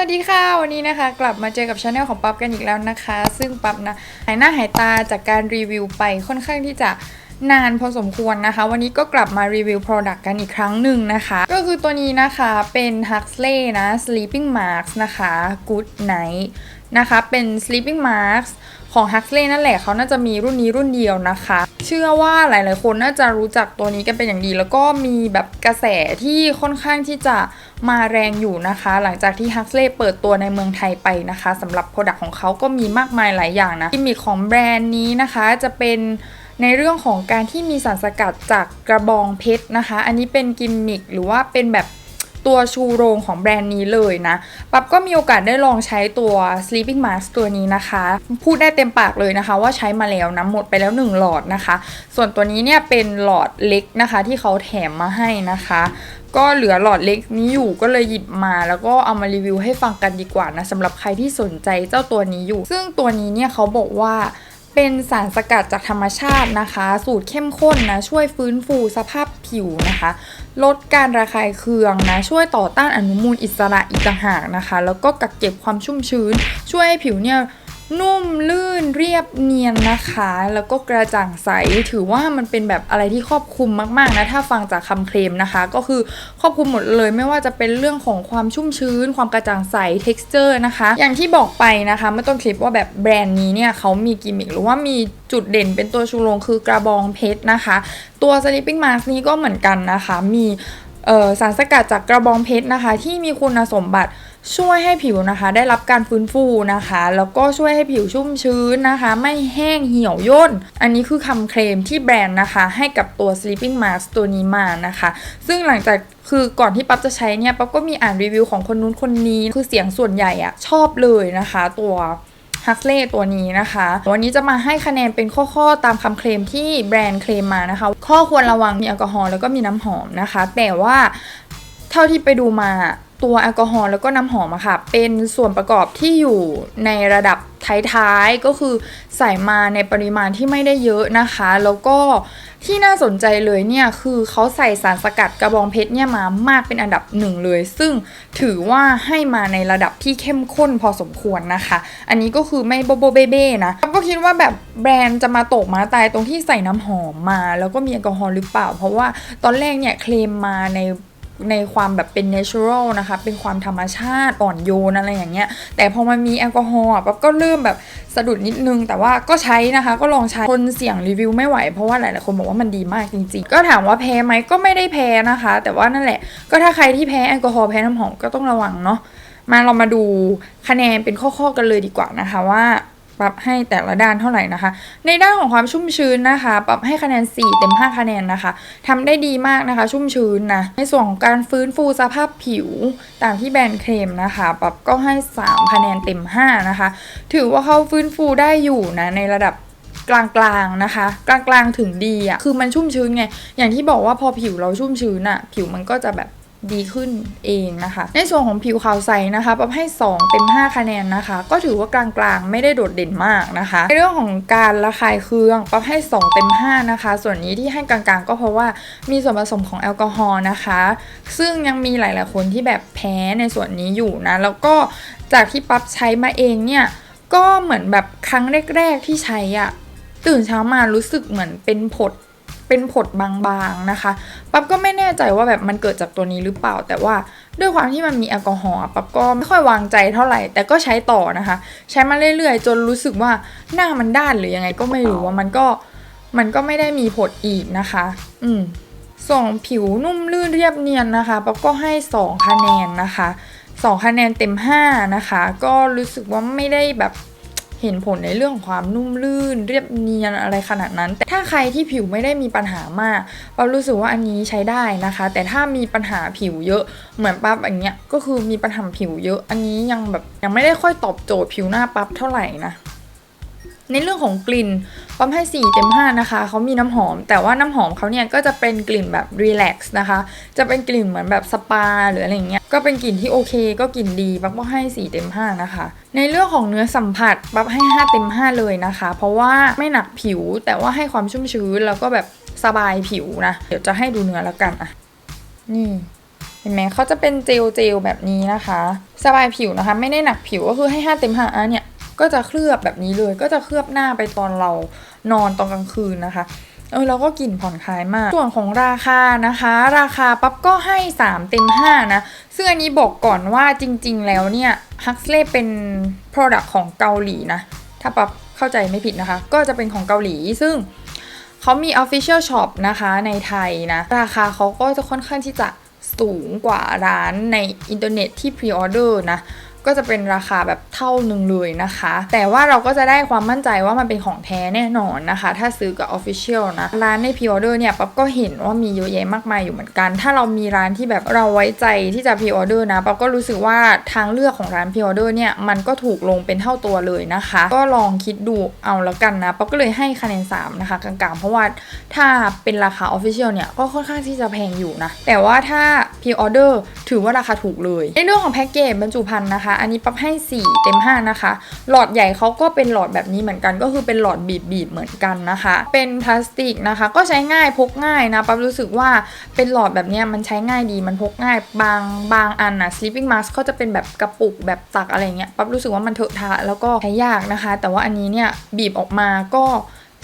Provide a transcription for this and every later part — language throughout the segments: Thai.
วัสดีค่ะ วันนี้นะคะ กลับมาเจอกับช anel ของปั๊บกันอีกแล้วนะคะ ซึ่งปั๊บนะหายหน้าหายตาจากการรีวิวไปค่อนข้างที่จะนานพอสมควรนะคะ วันนี้ก็กลับมารีวิว Product กันอีกครั้งหนึ่งนะคะ ก็คือตัวนี้นะคะเป็น Huxley นะ Sleeping Mask นะคะ Good Night นะคะเป็น Sleeping Mask ของ Huxley นั่นแหละเขาน่าจะมีรุ่นนี้รุ่นเดียวนะคะ เชื่อว่าหลาย ๆ คนน่าจะรู้จักตัวนี้กันเป็นอย่างดี แล้วก็มีแบบกระแสที่ค่อนข้างที่จะมาแรงอยู่นะคะ หลังจากที่ Huxley เปิดตัวในเมืองไทยไปนะคะสำหรับ Product ของเขาก็มีมากมายหลายอย่างนะกิมมิคของแบรนด์นี้นะคะจะเป็นในเรื่องของการที่มีสารสกัดจากกระบองเพชรนะคะ อันนี้เป็นกิมมิคหรือว่าเป็นแบบ ตัวชูโรงของแบรนด์นี้เลยนะ ปั๊บก็มีโอกาสได้ลองใช้ตัว sleeping mask ตัวนี้นะคะ พูดได้เต็มปากเลยนะคะ ว่าใช้มาแล้วนะหมดไปแล้ว 1 หลอดนะคะ ส่วนตัวนี้เนี่ยเป็นหลอดเล็กนะคะ ที่เขาแถมมาให้นะคะก็เหลือหลอดเล็กนี้อยู่ก็เลยหยิบมา แล้วก็เอามารีวิวให้ฟังกันดีกว่านะสำหรับใครที่สนใจเจ้าตัวนี้อยู่ ซึ่งตัวนี้เนี่ยเขาบอกว่าเป็นสารสกัดจากธรรมชาตินะคะ สูตรเข้มข้นนะช่วยฟื้นฟูสภาพผิวนะคะลดการระคายเคืองนะช่วยต่อต้านอนุมูลอิสระอีกต่างหากนะคะ แล้วก็กักเก็บความชุ่มชื้น ช่วยให้ผิวเนี่ย นุ่มลื่นเรียบเนียนนะคะ แล้วก็กระจ่างใส ถือว่ามันเป็นแบบอะไรที่ครอบคลุมมากๆนะ ถ้าฟังจากคำเคลมนะคะ ก็คือครอบคลุมหมดเลยไม่ว่าจะเป็นเรื่องของความชุ่มชื้น ความกระจ่างใส texture นะคะ อย่างที่บอกไปนะคะเมื่อต้นคลิปว่าแบบแบรนด์นี้เนี่ยเขามีกิมมิคหรือว่ามีจุดเด่นเป็นตัวชูโรงคือกระบองเพชรนะคะ ตัว sleeping mask นี้ก็เหมือนกันนะคะ มีสารสกัดจากกระบองเพชรนะคะ ที่มีคุณสมบัติ ช่วยให้ผิวนะคะได้รับการฟื้นฟูนะคะ แล้วก็ช่วยให้ผิวชุ่มชื้นนะคะ ไม่แห้งเหี่ยวย่น อันนี้คือคำเคลมที่แบรนด์นะคะ ให้กับตัว sleeping mask ตัวนี้มานะคะ ซึ่งหลังจากคือก่อนที่ปั๊บจะใช้เนี่ยปั๊บก็มีอ่านรีวิวของคนนู้นคนนี้ คือเสียงส่วนใหญ่อะชอบเลยนะคะ ตัวฮักเล่ตัวนี้นะคะ วันนี้จะมาให้คะแนนเป็นข้อๆ ตามคำเคลมที่แบรนด์เคลมมานะคะ ข้อควรระวังมีแอลกอฮอล์แล้วก็มีน้ำหอมนะคะ แต่ว่าเท่าที่ไปดูมา ตัวแอลกอฮอล์แล้วก็น้ำหอมอะค่ะ เป็นส่วนประกอบที่อยู่ในระดับท้ายๆ ก็คือใส่มาในปริมาณที่ไม่ได้เยอะนะคะ แล้วก็ที่น่าสนใจเลยเนี่ย คือเขาใส่สารสกัดกระบองเพชรเนี่ยมามากเป็นอันดับหนึ่งเลย ซึ่งถือว่าให้มาในระดับที่เข้มข้นพอสมควรนะคะ อันนี้ก็คือไม่โบโบเบ้เบ้นะก็คิดว่าแบบแบรนด์จะมาตกมาตายตรงที่ใส่น้ำหอมมา แล้วก็มีแอลกอฮอล์หรือเปล่า เพราะว่าตอนแรกเนี่ยเคลมมาใน ในความแบบเป็น natural นะคะ เป็นความธรรมชาติอ่อนโยนอะไรอย่างเงี้ย แต่พอมันมีแอลกอฮอล์ปั๊บก็เริ่มแบบสะดุดนิดนึง แต่ว่าก็ใช้นะคะ ก็ลองใช้คนเสี่ยงรีวิวไม่ไหว เพราะว่าหลายๆคนบอกว่ามันดีมากจริงๆ ก็ถามว่าแพ้ไหมก็ไม่ได้แพ้นะคะ แต่ว่านั่นแหละ ก็ถ้าใครที่แพ้แอลกอฮอล์แพ้น้ำหอมก็ต้องระวังเนาะ มาเรามาดูคะแนนเป็นข้อๆกันเลยดีกว่านะคะว่า ปรับให้แต่ละด้านเท่าไหร่นะคะ ในด้านของความชุ่มชื้นนะคะ ปรับให้คะแนน 4 เต็ม 5 คะแนนนะคะทำได้ดีมากนะคะ ชุ่มชื้นนะในส่วนของการฟื้นฟูสภาพผิวตามที่แบรนด์เคลมนะคะ ปรับก็ให้ 3 คะแนนเต็ม 5 นะคะ ถือว่าเขาฟื้นฟูได้อยู่นะในระดับกลางๆนะคะ กลางๆถึงดีอะ่ะคือมันชุ่มชื้นไงอย่างที่บอกว่าพอผิวเราชุ่มชื้นอะ่ะ ผิวมันก็จะแบบ ดีขึ้นเองนะคะ ในส่วนของผิวขาวใสนะคะปั๊บให้ 2 เต็ม 5 คะแนนนะคะ ก็ถือว่ากลางๆ ไม่ได้โดดเด่นมากนะคะ ในเรื่องของการระคายเคืองปั๊บให้ 2 เต็ม 5 นะคะ ส่วนนี้ที่ให้กลางๆ ก็เพราะว่ามีส่วนผสมของแอลกอฮอล์นะคะ ซึ่งยังมีหลายๆคนที่แบบแพ้ในส่วนนี้อยู่นะ แล้วก็จากที่ปั๊บใช้มาเองเนี่ย ก็เหมือนแบบครั้งแรก ๆ ที่ใช้อะตื่นเช้ามารู้สึกเหมือนเป็นผด เป็นผดบางๆนะคะ ปั๊บก็ไม่แน่ใจว่าแบบมันเกิดจากตัวนี้หรือเปล่า แต่ว่าด้วยความที่มันมีแอลกอฮอล์อะปั๊บก็ไม่ค่อยวางใจเท่าไหร่ แต่ก็ใช้ต่อนะคะ ใช้มาเรื่อยๆ จนรู้สึกว่าหน้ามันด้านหรือยังไงก็ไม่รู้ว่ามันก็มันก็ไม่ได้มีผดอีกนะคะ อืมส่วนผิวนุ่มลื่นเรียบเนียนนะคะปั๊บก็ให้ 2 คะแนนนะคะ 2 คะแนนเต็ม 5 นะคะ ก็รู้สึกว่าไม่ได้แบบ เห็นผลในเรื่องของความนุ่มลื่น เรียบเนียนอะไรขนาดนั้น แต่ถ้าใครที่ผิวไม่ได้มีปัญหามากปั๊บรู้สึกว่าอันนี้ใช้ได้นะคะ แต่ถ้ามีปัญหาผิวเยอะเหมือนปั๊บอย่างเงี้ยก็คือมีปัญหาผิวเยอะ อันนี้ยังแบบยังไม่ได้ค่อยตอบโจทย์ผิวหน้าปั๊บเท่าไหร่นะ ในเรื่องของกลิ่นปั๊มให้ 4 เต็ม 5 นะคะ เขามีน้ำหอม แต่ว่าน้ำหอมเขาเนี่ยก็จะเป็นกลิ่นแบบรีแลกซ์นะคะ จะเป็นกลิ่นเหมือนแบบสปาหรืออะไรเงี้ย ก็เป็นกลิ่นที่โอเค ก็กลิ่นดีปั๊บก็ให้ 4 เต็ม 5 นะคะ ในเรื่องของเนื้อสัมผัสปั๊บให้ 5 เต็ม 5 เลยนะคะ เพราะว่าไม่หนักผิว แต่ว่าให้ความชุ่มชื้นแล้วก็แบบสบายผิวนะ เดี๋ยวจะให้ดูเนื้อแล้วกันอะนี่เห็นไหมเขาจะเป็นเจลเจลแบบนี้นะคะ สบายผิวนะคะ ไม่ได้หนักผิวก็คือให้ 5 เต็ม 5 อะเนี่ย ก็จะเคลือบแบบนี้เลย ก็จะเคลือบหน้าไปตอนเรานอนตอนกลางคืนนะคะเออเราก็กลิ่นผ่อนคลายมาก ส่วนของราคานะคะ ราคาปั๊บก็ให้ 3 เต็ม 5 นะ ซึ่งอันนี้บอกก่อนว่าจริงๆ แล้วเนี่ยฮักเล่เป็น Product ของเกาหลีนะ ถ้าปั๊บเข้าใจไม่ผิดนะคะ ก็จะเป็นของเกาหลีซึ่งเขามี Official Shop นะคะในไทยนะ ราคาเขาก็จะค่อนข้างที่จะสูงกว่าร้านในอินเทอร์เน็ตที่ Pre-order นะ ก็จะเป็นราคาแบบเท่าหนึ่งเลยนะคะ แต่ว่าเราก็จะได้ความมั่นใจว่ามันเป็นของแท้แน่นอนนะคะ ถ้าซื้อกับ Official นะ ร้านในพ r ออเดอร์เนี่ยปั๊บก็เห็นว่ามีเยอะแยะมากมายอยู่เหมือนกัน ถ้าเรามีร้านที่แบบเราไว้ใจที่จะพ r ออเดอร์นะปั๊บก็รู้สึกว่าทางเลือกของร้านพ r ออเดอร์เนี่ยมันก็ถูกลงเป็นเท่าตัวเลยนะคะ ก็ลองคิดดูเอาล้วกันนะปั๊บก็เลยให้คะแนน3นะคะกลางๆ เพราะว่าถ้าเป็นราคา Official เนี่ยก็ค่อนข้างที่จะแพงอยู่นะแต่ว่าถ้า พ r ออเดอร์ถือว่าราคาถูกเลย ในเรื่องของแพ็กเกจบรรจุภัณฑ์นะคะ อันนี้ปั๊บให้ 4 เต็ม 5 นะคะ หลอดใหญ่เขาก็เป็นหลอดแบบนี้เหมือนกัน ก็คือเป็นหลอดบีบๆเหมือนกันนะคะ เป็นพลาสติกนะคะ ก็ใช้ง่ายพกง่ายนะปั๊บรู้สึกว่าเป็นหลอดแบบนี้มันใช้ง่ายดีมันพกง่ายบางบางอันนะ sleeping mask ก็จะเป็นแบบกระปุกแบบตักอะไรเงี้ยปั๊บรู้สึกว่ามันเถอะทะแล้วก็ใช้ยากนะคะ แต่ว่าอันนี้เนี่ยบีบออกมาก็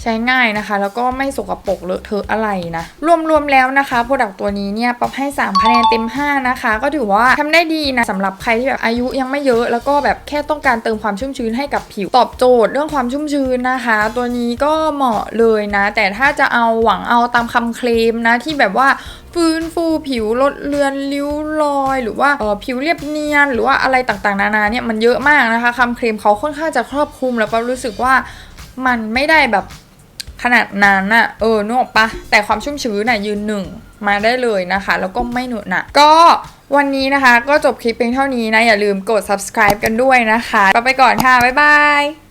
ใช้ง่ายนะคะ แล้วก็ไม่สกปรกเลอะเทอะอะไรนะ รวมๆแล้วนะคะโปรดักตัวนี้เนี่ยป๊อปให้ 3 คะแนนเต็ม 5 นะคะ ก็ถือว่าทำได้ดีนะสำหรับใครที่แบบอายุยังไม่เยอะ แล้วก็แบบแค่ต้องการเติมความชุ่มชื้นให้กับผิว ตอบโจทย์เรื่องความชุ่มชื้นนะคะ ตัวนี้ก็เหมาะเลยนะ แต่ถ้าจะเอาหวังเอาตามคำเคลมนะที่แบบว่าฟื้นฟูผิวลดเลือนริ้วรอย หรือว่าออผิวเรียบเนียน หรือว่าอะไรต่างๆ นานาเนี่ยมันเยอะมากนะคะคำเคลมเขาค่อนข้างจะครอบคลุมแล้วก็รู้สึกว่ามันไม่ได้แบบ ขนาดนั้นน่ะเออนึกออกปะแต่ความชุ่มชื้นน่ะยืนหนึ่งมาได้เลยนะคะ แล้วก็ไม่หนุนนะก็วันนี้นะคะ ก็จบคลิปเพียงเท่านี้นะ อย่าลืมกด subscribe กันด้วยนะคะ ไปไปก่อนค่ะ บ๊ายบาย